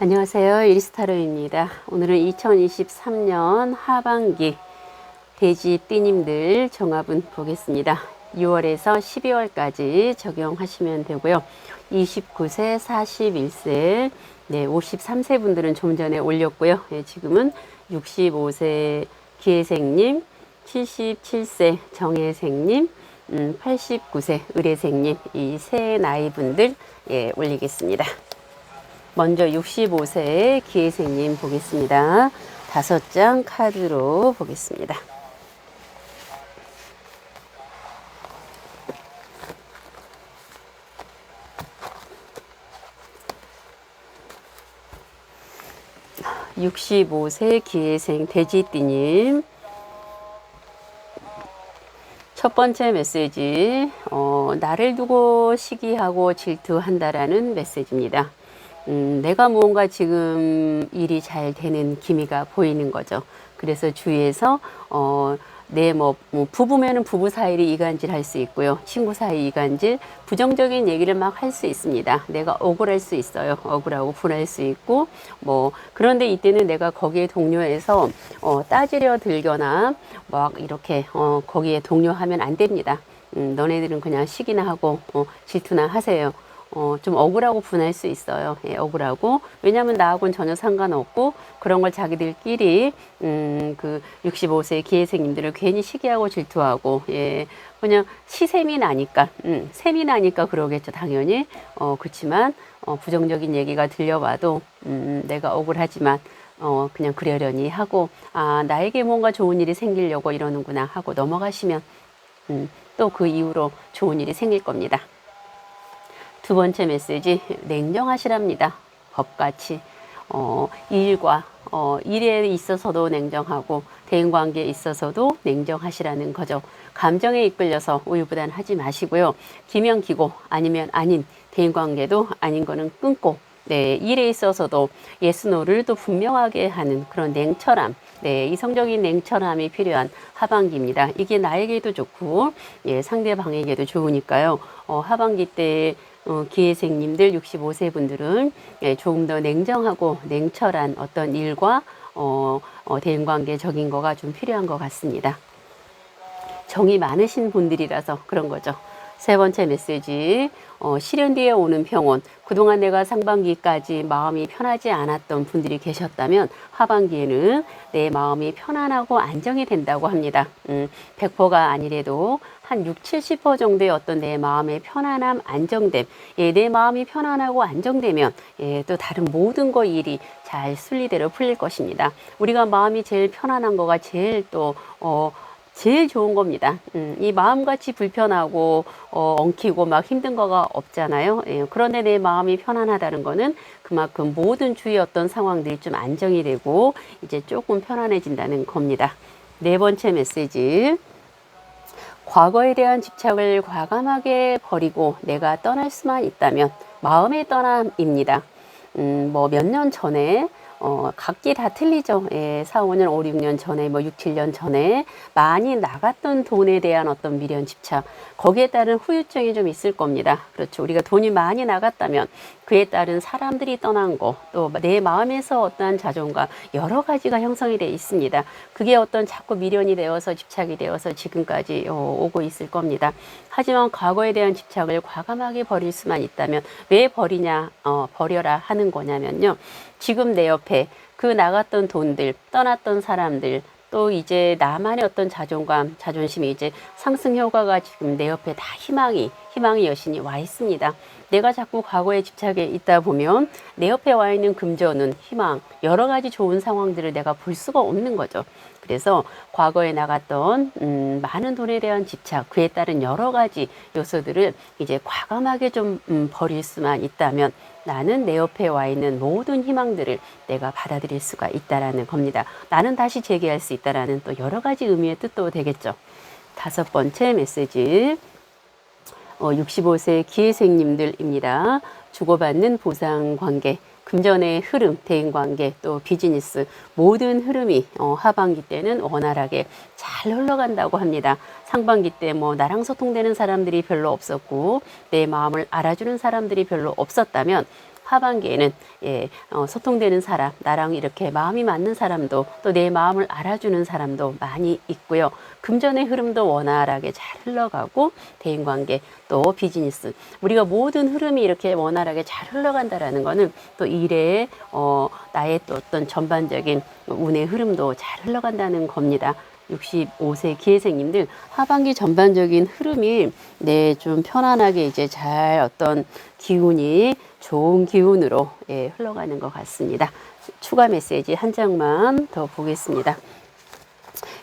안녕하세요. 이리스타로입니다. 오늘은 2023년 하반기 돼지 띠님들 종합은 보겠습니다. 6월에서 12월까지 적용하시면 되고요. 29세, 41세, 네, 53세 분들은 좀 전에 올렸고요. 네, 지금은 65세 기회생님, 77세 정혜생님, 음, 89세 의뢰생님 이 세 나이 분들 예, 올리겠습니다. 먼저 65세 기회생님 보겠습니다. 다섯 장 카드로 보겠습니다. (65세) 기회생 돼지띠님 첫 번째 메시지 어, 나를 두고 시기하고 질투한다라는 메시지입니다. 음, 내가 무언가 지금 일이 잘 되는 기미가 보이는 거죠. 그래서 주위에서 어, 내뭐 뭐 부부면은 부부 사이를 이간질 할 수 있고요. 친구 사이 이간질, 부정적인 얘기를 막 할 수 있습니다. 내가 억울할 수 있어요. 억울하고 분할 수 있고 뭐 그런데 이때는 내가 거기에 동료해서 어, 따지려 들거나 막 이렇게 어, 거기에 동료하면 안 됩니다. 음, 너네들은 그냥 시기나 하고 어, 질투나 하세요. 어, 좀 억울하고 분할 수 있어요. 예, 억울하고. 왜냐하면 나하고는 전혀 상관없고 그런 걸 자기들끼리 음, 그 65세 기회생님들을 괜히 시기하고 질투하고 예, 그냥 시샘이 나니까 음, 샘이 나니까 그러겠죠. 당연히. 어, 그렇지만 어, 부정적인 얘기가 들려와도 음, 내가 억울하지만 어, 그냥 그러려니 하고 아 나에게 뭔가 좋은 일이 생기려고 이러는구나 하고 넘어가시면 음, 또 그 이후로 좋은 일이 생길 겁니다. 두 번째 메시지 냉정하시랍니다. 법같이 어, 일과 어, 일에 있어서도 냉정하고 대인 관계에 있어서도 냉정하시라는 거죠. 감정에 이끌려서 우유부단 하지 마시고요. 기면 기고 아니면 아닌 대인 관계도 아닌 거는 끊고 네, 일에 있어서도 예스노를 또 분명하게 하는 그런 냉철함, 네, 이성적인 냉철함이 필요한 하반기입니다. 이게 나에게도 좋고, 예, 상대방에게도 좋으니까요. 어, 하반기 때 어, 기회생님들 65세 분들은 예, 조금 더 냉정하고 냉철한 어떤 일과 어, 어, 대인관계적인 거가 좀 필요한 것 같습니다. 정이 많으신 분들이라서 그런 거죠. 세 번째 메시지, 어, 실현 뒤에 오는 평온. 그동안 내가 상반기까지 마음이 편하지 않았던 분들이 계셨다면 하반기에는 내 마음이 편안하고 안정이 된다고 합니다. 음, 100%가 아니래도 한 6, 70% 정도의 어떤 내 마음의 편안함, 안정됨. 예, 내 마음이 편안하고 안정되면 예, 또 다른 모든 거 일이 잘 순리대로 풀릴 것입니다. 우리가 마음이 제일 편안한 거가 제일 또 어, 제일 좋은 겁니다. 음, 이 마음같이 불편하고 어, 엉키고 막 힘든 거가 없잖아요. 예, 그런데 내 마음이 편안하다는 거는 그만큼 모든 주위 어떤 상황들이 좀 안정이 되고 이제 조금 편안해진다는 겁니다. 네 번째 메시지. 과거에 대한 집착을 과감하게 버리고 내가 떠날 수만 있다면 마음의 떠남입니다. 음, 뭐 몇 년 전에 어, 각기 다 틀리죠. 예, 4, 5년, 5, 6년 전에, 뭐 6, 7년 전에 많이 나갔던 돈에 대한 어떤 미련 집착, 거기에 따른 후유증이 좀 있을 겁니다. 그렇죠. 우리가 돈이 많이 나갔다면 그에 따른 사람들이 떠난 거, 또 내 마음에서 어떠한 자존감, 여러 가지가 형성이 되어 있습니다. 그게 어떤 자꾸 미련이 되어서 집착이 되어서 지금까지 어, 오고 있을 겁니다. 하지만 과거에 대한 집착을 과감하게 버릴 수만 있다면 왜 버리냐, 어, 버려라 하는 거냐면요. 지금 내 옆에 그 나갔던 돈들, 떠났던 사람들, 또 이제 나만의 어떤 자존감, 자존심이 이제 상승 효과가 지금 내 옆에 다 희망이, 희망의 여신이 와 있습니다. 내가 자꾸 과거에 집착해 있다 보면 내 옆에 와 있는 금전은 희망, 여러 가지 좋은 상황들을 내가 볼 수가 없는 거죠. 그래서 과거에 나갔던 음, 많은 돈에 대한 집착, 그에 따른 여러 가지 요소들을 이제 과감하게 좀 음, 버릴 수만 있다면 나는 내 옆에 와 있는 모든 희망들을 내가 받아들일 수가 있다라는 겁니다. 나는 다시 재개할 수 있다라는 또 여러 가지 의미의 뜻도 되겠죠. 다섯 번째 메시지. 어, 65세 기회생님들입니다. 주고받는 보상 관계, 금전의 흐름, 대인 관계, 또 비즈니스 모든 흐름이 어, 하반기 때는 원활하게 잘 흘러간다고 합니다. 상반기 때 뭐 나랑 소통되는 사람들이 별로 없었고 내 마음을 알아주는 사람들이 별로 없었다면 하반기에는 예, 어, 소통되는 사람, 나랑 이렇게 마음이 맞는 사람도 또 내 마음을 알아주는 사람도 많이 있고요. 금전의 흐름도 원활하게 잘 흘러가고 대인 관계 또 비즈니스 우리가 모든 흐름이 이렇게 원활하게 잘 흘러간다라는 거는 또 일에 어, 나의 또 어떤 전반적인 운의 흐름도 잘 흘러간다는 겁니다. 65세 기회생님들 하반기 전반적인 흐름이 네 좀 편안하게 이제 잘 어떤 기운이 좋은 기운으로 예, 흘러가는 것 같습니다. 추가 메시지 한 장만 더 보겠습니다.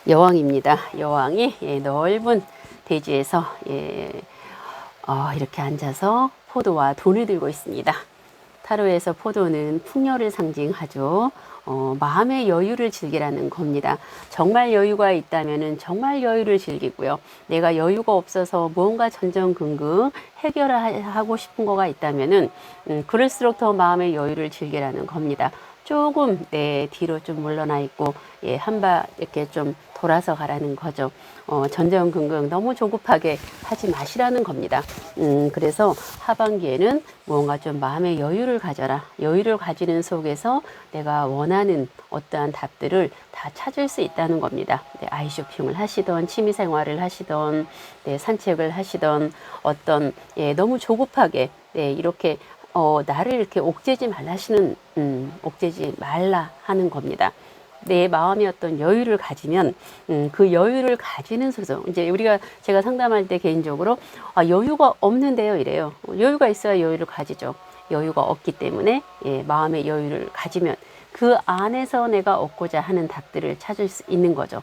여왕입니다. 여왕이 예, 넓은 대지에서 예, 어, 이렇게 앉아서 포도와 돈을 들고 있습니다. 타로에서 포도는 풍요를 상징하죠. 어, 마음의 여유를 즐기라는 겁니다. 정말 여유가 있다면 정말 여유를 즐기고요. 내가 여유가 없어서 무언가 전전긍긍 해결하고 싶은 거가 있다면은 음, 그럴수록 더 마음의 여유를 즐기라는 겁니다. 조금 내 뒤로 좀 물러나 있고 예, 한 바 이렇게 좀 돌아서 가라는 거죠. 어, 전전긍긍 너무 조급하게 하지 마시라는 겁니다. 음, 그래서 하반기에는 무언가 좀 마음의 여유를 가져라. 여유를 가지는 속에서 내가 원하는 어떠한 답들을 다 찾을 수 있다는 겁니다. 네, 아이 쇼핑을 하시던 취미 생활을 하시던 네, 산책을 하시던 어떤 예, 너무 조급하게 네, 이렇게 어, 나를 이렇게 옥죄지 말라시는, 음, 옥죄지 말라 하는 겁니다. 내 마음의 어떤 여유를 가지면, 음, 그 여유를 가지는 속에서, 이제 우리가 제가 상담할 때 개인적으로, 아, 여유가 없는데요, 이래요. 여유가 있어야 여유를 가지죠. 여유가 없기 때문에, 예, 마음의 여유를 가지면 그 안에서 내가 얻고자 하는 답들을 찾을 수 있는 거죠.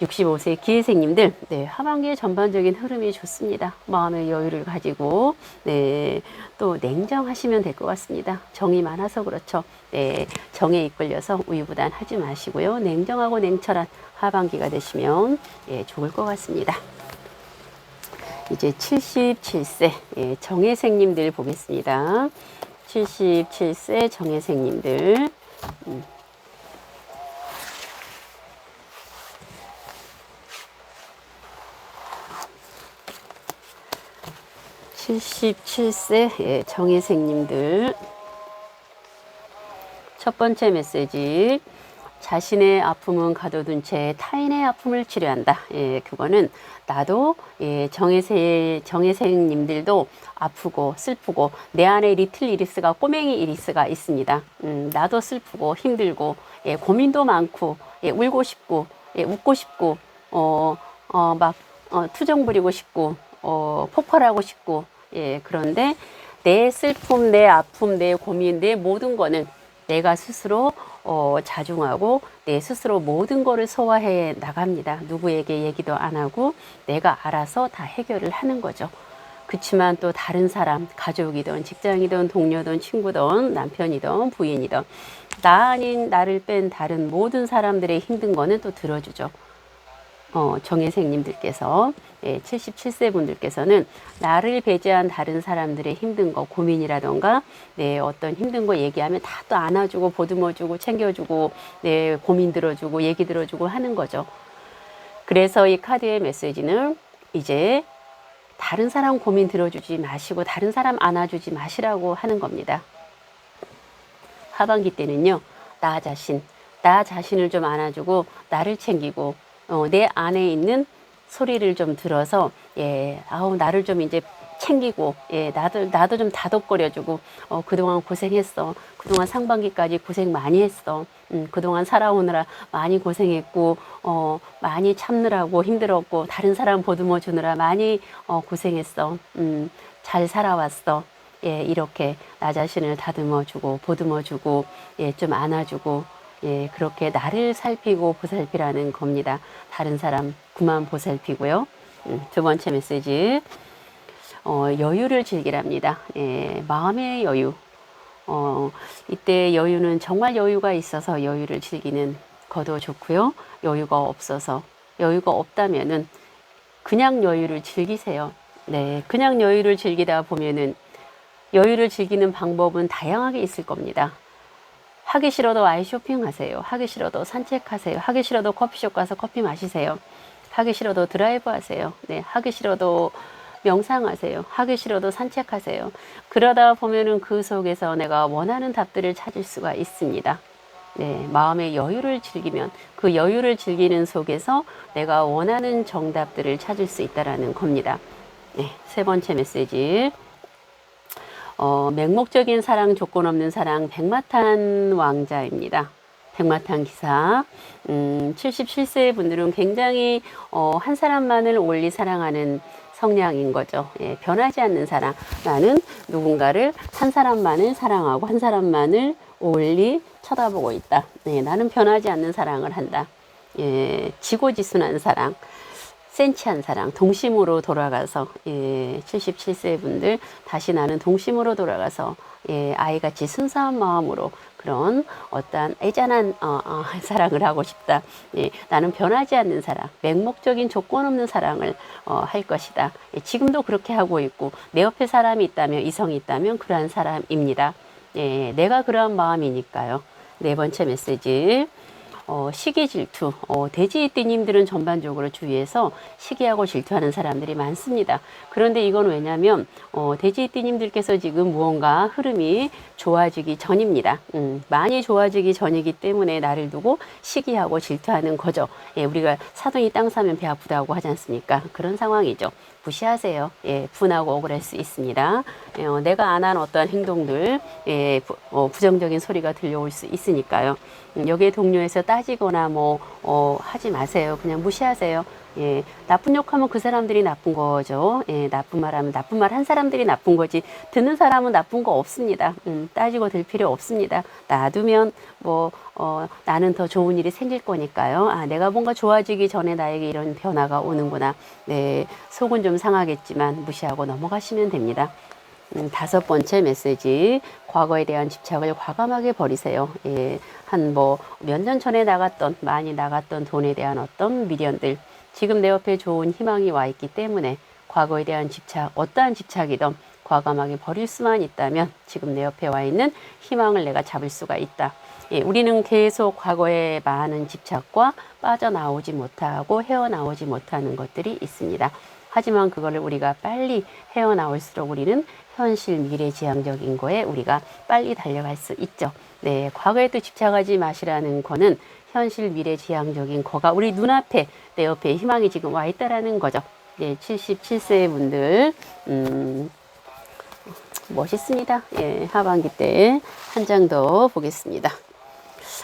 65세 기회생님들, 네, 하반기의 전반적인 흐름이 좋습니다. 마음의 여유를 가지고, 네, 또 냉정하시면 될 것 같습니다. 정이 많아서 그렇죠. 네, 정에 이끌려서 우유부단 하지 마시고요. 냉정하고 냉철한 하반기가 되시면, 예, 좋을 것 같습니다. 이제 77세, 예, 정혜생님들 보겠습니다. 77세 정혜생님들. 음. 77세 예, 정혜생님들 첫 번째 메시지 자신의 아픔은 가둬둔 채 타인의 아픔을 치료한다. 예, 그거는 나도 예, 정혜생 정혜생님들도 아프고 슬프고 내 안에 리틀 이리스가 꼬맹이 이리스가 있습니다. 음, 나도 슬프고 힘들고 예, 고민도 많고 예, 울고 싶고 예, 웃고 싶고 어어막 어, 투정 부리고 싶고 어, 폭발하고 싶고 예, 그런데 내 슬픔, 내 아픔, 내 고민, 내 모든 거는 내가 스스로 어, 자중하고 내 스스로 모든 거를 소화해 나갑니다. 누구에게 얘기도 안 하고 내가 알아서 다 해결을 하는 거죠. 그렇지만 또 다른 사람, 가족이든 직장이든 동료든 친구든 남편이든 부인이든 나 아닌 나를 뺀 다른 모든 사람들의 힘든 거는 또 들어주죠. 어, 정혜생님들께서 예, 77세 분들께서는 나를 배제한 다른 사람들의 힘든 거 고민이라던가 네, 어떤 힘든 거 얘기하면 다 또 안아주고 보듬어주고 챙겨주고 네, 고민 들어주고 얘기 들어주고 하는 거죠. 그래서 이 카드의 메시지는 이제 다른 사람 고민 들어주지 마시고 다른 사람 안아주지 마시라고 하는 겁니다. 하반기 때는요, 나 자신, 나 자신을 좀 안아주고 나를 챙기고 어, 내 안에 있는 소리를 좀 들어서 예 아우 나를 좀 이제 챙기고 예 나도 나도 좀 다독거려주고 어 그동안 고생했어. 그동안 상반기까지 고생 많이 했어. 음 그동안 살아오느라 많이 고생했고 어 많이 참느라고 힘들었고 다른 사람 보듬어 주느라 많이 어 고생했어. 음 잘 살아왔어. 예 이렇게 나 자신을 다듬어 주고 보듬어 주고 예 좀 안아주고 예, 그렇게 나를 살피고 보살피라는 겁니다. 다른 사람 그만 보살피고요. 음, 두 번째 메시지. 어, 여유를 즐기랍니다. 예, 마음의 여유. 어, 이때 여유는 정말 여유가 있어서 여유를 즐기는 거도 좋고요. 여유가 없어서 여유가 없다면은 그냥 여유를 즐기세요. 네, 그냥 여유를 즐기다 보면은 여유를 즐기는 방법은 다양하게 있을 겁니다. 하기 싫어도 아이 쇼핑하세요. 하기 싫어도 산책하세요. 하기 싫어도 커피숍 가서 커피 마시세요. 하기 싫어도 드라이브 하세요. 네, 하기 싫어도 명상하세요. 하기 싫어도 산책하세요. 그러다 보면은 그 속에서 내가 원하는 답들을 찾을 수가 있습니다. 네, 마음의 여유를 즐기면 그 여유를 즐기는 속에서 내가 원하는 정답들을 찾을 수 있다라는 겁니다. 네, 세 번째 메시지. 어, 맹목적인 사랑, 조건 없는 사랑, 백마탄 왕자입니다. 백마탄 기사. 음, 77세 분들은 굉장히 어, 한 사람만을 올리 사랑하는 성향인 거죠. 예, 변하지 않는 사랑. 나는 누군가를 한 사람만을 사랑하고 한 사람만을 올리 쳐다보고 있다. 네, 나는 변하지 않는 사랑을 한다. 예, 지고지순한 사랑. 센치한 사랑, 동심으로 돌아가서 예, 77세 분들 다시 나는 동심으로 돌아가서 예, 아이같이 순수한 마음으로 그런 어떠한 애잔한 어, 어, 사랑을 하고 싶다. 예, 나는 변하지 않는 사랑, 맹목적인 조건 없는 사랑을 어, 할 것이다. 예, 지금도 그렇게 하고 있고 내 옆에 사람이 있다면 이성이 있다면 그러한 사람입니다. 예, 내가 그러한 마음이니까요. 네 번째 메시지. 어, 시기 질투, 어, 돼지띠님들은 전반적으로 주위에서 시기하고 질투하는 사람들이 많습니다. 그런데 이건 왜냐면 어, 돼지띠님들께서 지금 무언가 흐름이 좋아지기 전입니다. 음, 많이 좋아지기 전이기 때문에 나를 두고 시기하고 질투하는 거죠. 예, 우리가 사돈이 땅 사면 배 아프다고 하지 않습니까? 그런 상황이죠. 무시하세요. 예, 분하고 억울할 수 있습니다. 예, 어, 내가 안 한 어떠한 행동들, 예, 부, 어, 부정적인 소리가 들려올 수 있으니까요. 음, 여기에 동료에서 따지거나 뭐, 어, 하지 마세요. 그냥 무시하세요. 예, 나쁜 욕하면 그 사람들이 나쁜 거죠. 예, 나쁜 말 하면 나쁜 말 한 사람들이 나쁜 거지. 듣는 사람은 나쁜 거 없습니다. 음, 따지고 들 필요 없습니다. 놔두면 뭐, 어, 나는 더 좋은 일이 생길 거니까요. 아, 내가 뭔가 좋아지기 전에 나에게 이런 변화가 오는구나. 네, 속은 좀 상하겠지만 무시하고 넘어가시면 됩니다. 음, 다섯 번째 메시지. 과거에 대한 집착을 과감하게 버리세요. 예, 한 뭐 몇 년 전에 나갔던, 많이 나갔던 돈에 대한 어떤 미련들. 지금 내 옆에 좋은 희망이 와 있기 때문에 과거에 대한 집착, 어떠한 집착이든 과감하게 버릴 수만 있다면 지금 내 옆에 와 있는 희망을 내가 잡을 수가 있다. 예, 우리는 계속 과거에 많은 집착과 빠져나오지 못하고 헤어나오지 못하는 것들이 있습니다. 하지만 그거를 우리가 빨리 헤어나올수록 우리는 현실 미래 지향적인 거에 우리가 빨리 달려갈 수 있죠. 네, 과거에도 집착하지 마시라는 거는 현실 미래 지향적인 거가 우리 눈앞에 내 옆에 희망이 지금 와 있다라는 거죠. 네, 77세 분들 음, 멋있습니다. 예, 하반기 때 한 장 더 보겠습니다.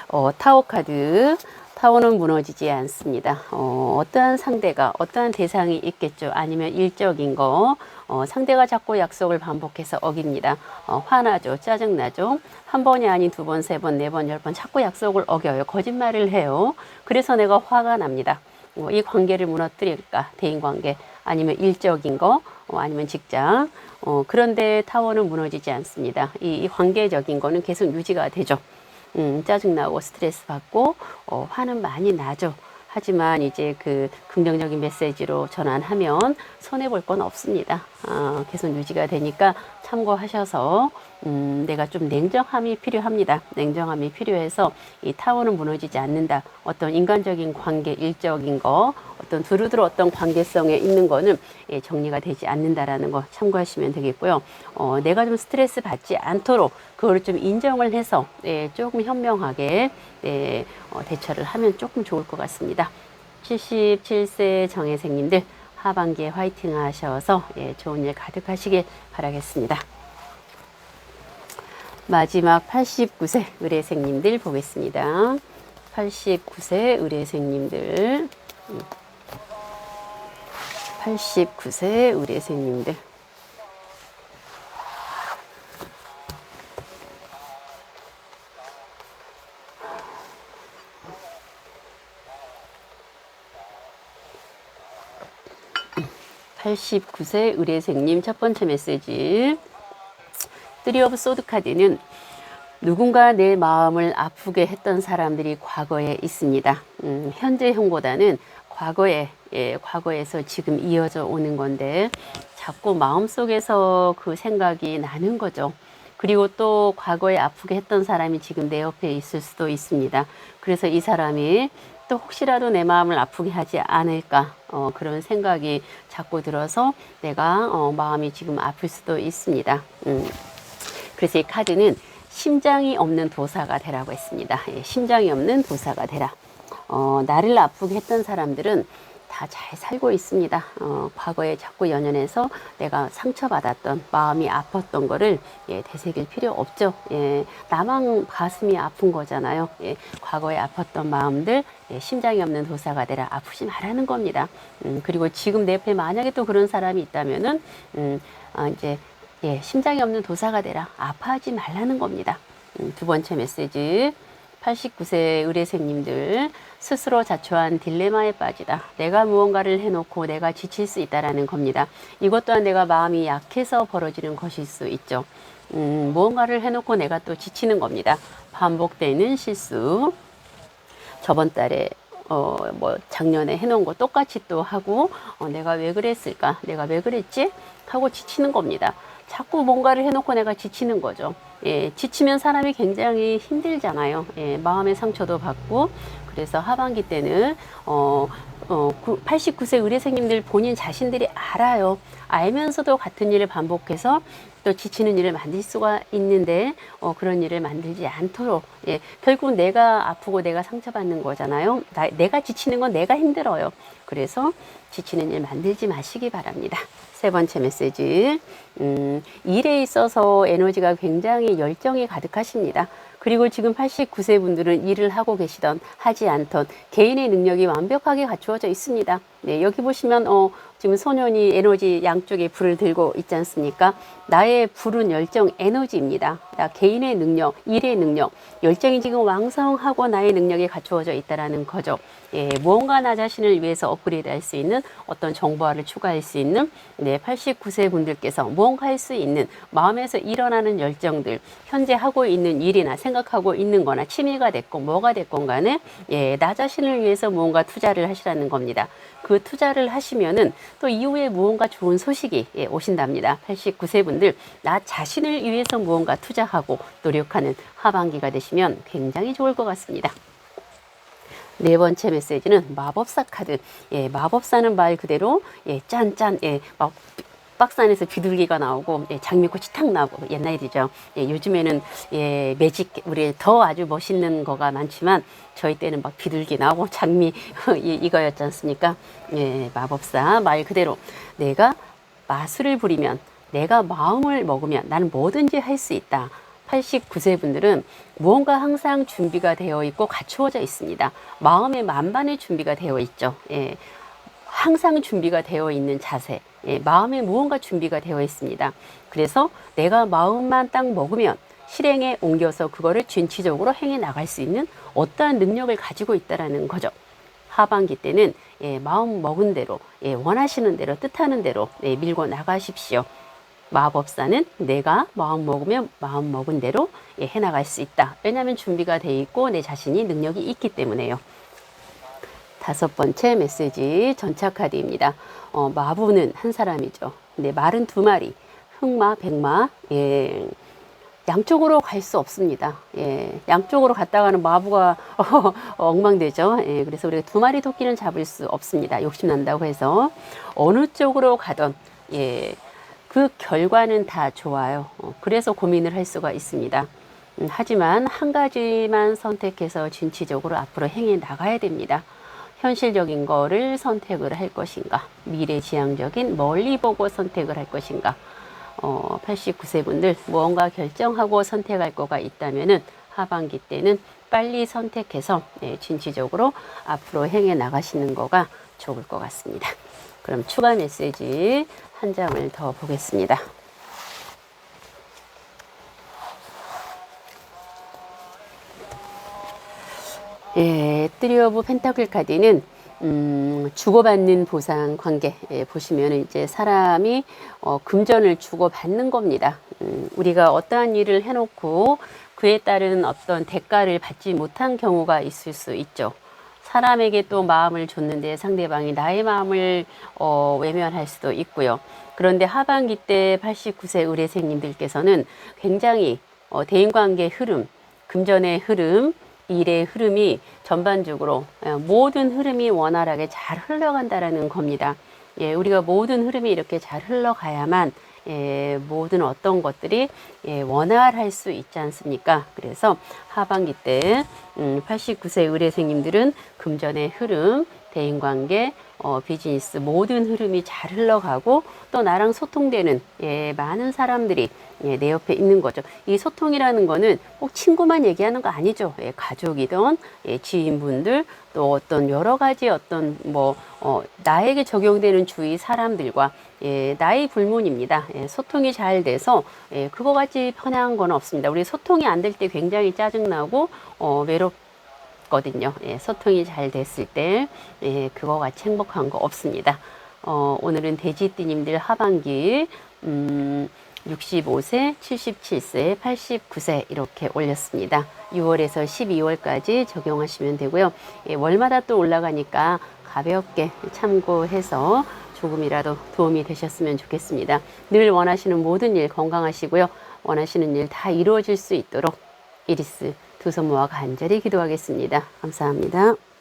어, 타오 카드. 타오는 무너지지 않습니다. 어, 어떠한 상대가, 어떠한 대상이 있겠죠. 아니면 일적인 거. 어, 상대가 자꾸 약속을 반복해서 어깁니다. 어, 화나죠. 짜증나죠. 한 번이 아닌 두 번, 세 번, 네 번, 열 번 자꾸 약속을 어겨요. 거짓말을 해요. 그래서 내가 화가 납니다. 어, 이 관계를 무너뜨릴까? 대인 관계. 아니면 일적인 거. 어, 아니면 직장. 어, 그런데 타워는 무너지지 않습니다. 이, 이 관계적인 거는 계속 유지가 되죠. 음, 짜증나고 스트레스 받고 어, 화는 많이 나죠. 하지만 이제 그 긍정적인 메시지로 전환하면 손해 볼 건 없습니다. 어, 계속 유지가 되니까 참고하셔서 음, 내가 좀 냉정함이 필요합니다. 냉정함이 필요해서 이 타워는 무너지지 않는다. 어떤 인간적인 관계, 일적인 거, 어떤 두루두루 어떤 관계성에 있는 거는 예, 정리가 되지 않는다라는 거 참고하시면 되겠고요. 어, 내가 좀 스트레스 받지 않도록 그거를 좀 인정을 해서 예, 조금 현명하게 예, 어, 대처를 하면 조금 좋을 것 같습니다. 77세 정혜생님들 하반기에 화이팅 하셔서 예, 좋은 일 가득하시길 바라겠습니다. 마지막 89세 의뢰생님들 보겠습니다. 89세 의뢰생님들. 89세 의뢰생님들. (89세) 의뢰생님 첫 번째 메시지 쓰리 오브 소드 카드는 누군가 내 마음을 아프게 했던 사람들이 과거에 있습니다. 음, 현재형보다는 과거에, 예, 과거에서 지금 이어져 오는 건데 자꾸 마음속에서 그 생각이 나는 거죠. 그리고 또 과거에 아프게 했던 사람이 지금 내 옆에 있을 수도 있습니다. 그래서 이 사람이 또 혹시라도 내 마음을 아프게 하지 않을까 어, 그런 생각이 자꾸 들어서 내가 어, 마음이 지금 아플 수도 있습니다. 음. 그래서 이 카드는 심장이 없는 도사가 되라고 했습니다. 예, 심장이 없는 도사가 되라. 어, 나를 아프게 했던 사람들은 다 잘 살고 있습니다. 어, 과거에 자꾸 연연해서 내가 상처받았던 마음이 아팠던 거를 예, 되새길 필요 없죠. 예, 나만 가슴이 아픈 거잖아요. 예, 과거에 아팠던 마음들 예, 심장이 없는 도사가 되라 아프지 말라는 겁니다. 음, 그리고 지금 내 옆에 만약에 또 그런 사람이 있다면은 음, 아, 이제 예, 심장이 없는 도사가 되라 아파하지 말라는 겁니다. 음, 두 번째 메시지. 89세 의뢰생님들 스스로 자초한 딜레마에 빠지다. 내가 무언가를 해놓고 내가 지칠 수 있다라는 겁니다. 이것 또한 내가 마음이 약해서 벌어지는 것일 수 있죠. 음, 무언가를 해놓고 내가 또 지치는 겁니다. 반복되는 실수. 저번 달에 어 뭐 작년에 해놓은 거 똑같이 또 하고 어, 내가 왜 그랬을까? 내가 왜 그랬지? 하고 지치는 겁니다. 자꾸 뭔가를 해놓고 내가 지치는 거죠. 예, 지치면 사람이 굉장히 힘들잖아요. 예, 마음의 상처도 받고 그래서 하반기 때는 어, 어, 89세 의뢰생님들 본인 자신들이 알아요. 알면서도 같은 일을 반복해서 또 지치는 일을 만들 수가 있는데 어, 그런 일을 만들지 않도록 예, 결국 내가 아프고 내가 상처받는 거잖아요. 나, 내가 지치는 건 내가 힘들어요. 그래서 지치는 일 만들지 마시기 바랍니다. 세 번째 메시지. 음, 일에 있어서 에너지가 굉장히 열정이 가득하십니다. 그리고 지금 89세 분들은 일을 하고 계시던 하지 않던 개인의 능력이 완벽하게 갖추어져 있습니다. 네, 여기 보시면 어, 지금 소년이 에너지 양쪽에 불을 들고 있지 않습니까? 나의 불은 열정 에너지입니다. 나 개인의 능력, 일의 능력, 열정이 지금 왕성하고 나의 능력이 갖추어져 있다라는 거죠. 예, 무언가 나 자신을 위해서 업그레이드 할 수 있는 어떤 정보화를 추가할 수 있는 네, 89세 분들께서 무언가 할 수 있는 마음에서 일어나는 열정들, 현재 하고 있는 일이나 생각하고 있는 거나 취미가 됐건 뭐가 됐건 간에 예, 나 자신을 위해서 무언가 투자를 하시라는 겁니다. 그 투자를 하시면은 또 이후에 무언가 좋은 소식이 예, 오신답니다. 89세 분들 나 자신을 위해서 무언가 투자하고 노력하는 하반기가 되시면 굉장히 좋을 것 같습니다. 네 번째 메시지는 마법사 카드. 예, 마법사는 말 그대로 예, 짠짠 예, 막 박스 안에서 비둘기가 나오고 예, 장미꽃이 탁 나오고 옛날 일이죠. 예, 요즘에는 예, 매직 우리 더 아주 멋있는 거가 많지만 저희 때는 막 비둘기 나오고 장미 이- 이거였지 않습니까? 예, 마법사 말 그대로 내가 마술을 부리면 내가 마음을 먹으면 나는 뭐든지 할 수 있다. 89세 분들은 무언가 항상 준비가 되어 있고 갖추어져 있습니다. 마음의 만반의 준비가 되어 있죠. 예. 항상 준비가 되어 있는 자세, 예, 마음에 무언가 준비가 되어 있습니다. 그래서 내가 마음만 딱 먹으면 실행에 옮겨서 그거를 진취적으로 행해 나갈 수 있는 어떠한 능력을 가지고 있다라는 거죠. 하반기 때는 예, 마음 먹은 대로, 예, 원하시는 대로, 뜻하는 대로 예, 밀고 나가십시오. 마법사는 내가 마음 먹으면 마음 먹은 대로 예, 해나갈 수 있다. 왜냐하면 준비가 돼 있고 내 자신이 능력이 있기 때문에요. 다섯 번째 메시지 전차 카드입니다. 어, 마부는 한 사람이죠. 근데 말은 두 마리, 흑마, 백마. 예. 양쪽으로 갈 수 없습니다. 예. 양쪽으로 갔다가는 마부가 어, 엉망되죠. 예. 그래서 우리가 두 마리 토끼는 잡을 수 없습니다. 욕심난다고 해서 어느 쪽으로 가던 예. 그 결과는 다 좋아요. 어, 그래서 고민을 할 수가 있습니다. 음, 하지만 한 가지만 선택해서 진취적으로 앞으로 행해 나가야 됩니다. 현실적인 거를 선택을 할 것인가, 미래지향적인 멀리 보고 선택을 할 것인가. 어, 89세 분들 무언가 결정하고 선택할 거가 있다면은 하반기 때는 빨리 선택해서 예, 진취적으로 앞으로 행해 나가시는 거가 좋을 것 같습니다. 그럼 추가 메시지 한 장을 더 보겠습니다. 예, 트리 오브 펜타클 카드는 음, 주고받는 보상 관계 예, 보시면 이제 사람이 어, 금전을 주고받는 겁니다. 음, 우리가 어떠한 일을 해놓고 그에 따른 어떤 대가를 받지 못한 경우가 있을 수 있죠. 사람에게 또 마음을 줬는데 상대방이 나의 마음을 어, 외면할 수도 있고요. 그런데 하반기 때 89세 의뢰생님들께서는 굉장히 어, 대인관계 흐름, 금전의 흐름, 일의 흐름이 전반적으로 예, 모든 흐름이 원활하게 잘 흘러간다라는 겁니다. 예, 우리가 모든 흐름이 이렇게 잘 흘러가야만 예, 모든 어떤 것들이 예, 원활할 수 있지 않습니까? 그래서 하반기 때 음, 89세 의뢰생님들은 금전의 흐름, 대인관계, 어, 비즈니스 모든 흐름이 잘 흘러가고 또 나랑 소통되는 예, 많은 사람들이 예, 내 옆에 있는 거죠. 이 소통이라는 거는 꼭 친구만 얘기하는 거 아니죠. 예, 가족이든 예, 지인분들 또 어떤 여러 가지 어떤 뭐 어, 나에게 적용되는 주위 사람들과 예, 나의 불문입니다. 예, 소통이 잘 돼서 예, 그거 같이 편한 건 없습니다. 우리 소통이 안 될 때 굉장히 짜증나고 어, 외롭 거든요. 예, 소통이 잘 됐을 때 예, 그거 같이 행복한 거 없습니다. 어, 오늘은 돼지띠님들 하반기 음, 65세, 77세, 89세 이렇게 올렸습니다. 6월에서 12월까지 적용하시면 되고요. 예, 월마다 또 올라가니까 가볍게 참고해서 조금이라도 도움이 되셨으면 좋겠습니다. 늘 원하시는 모든 일 건강하시고요. 원하시는 일 다 이루어질 수 있도록 이리스 두 손 모아 간절히 기도하겠습니다. 감사합니다.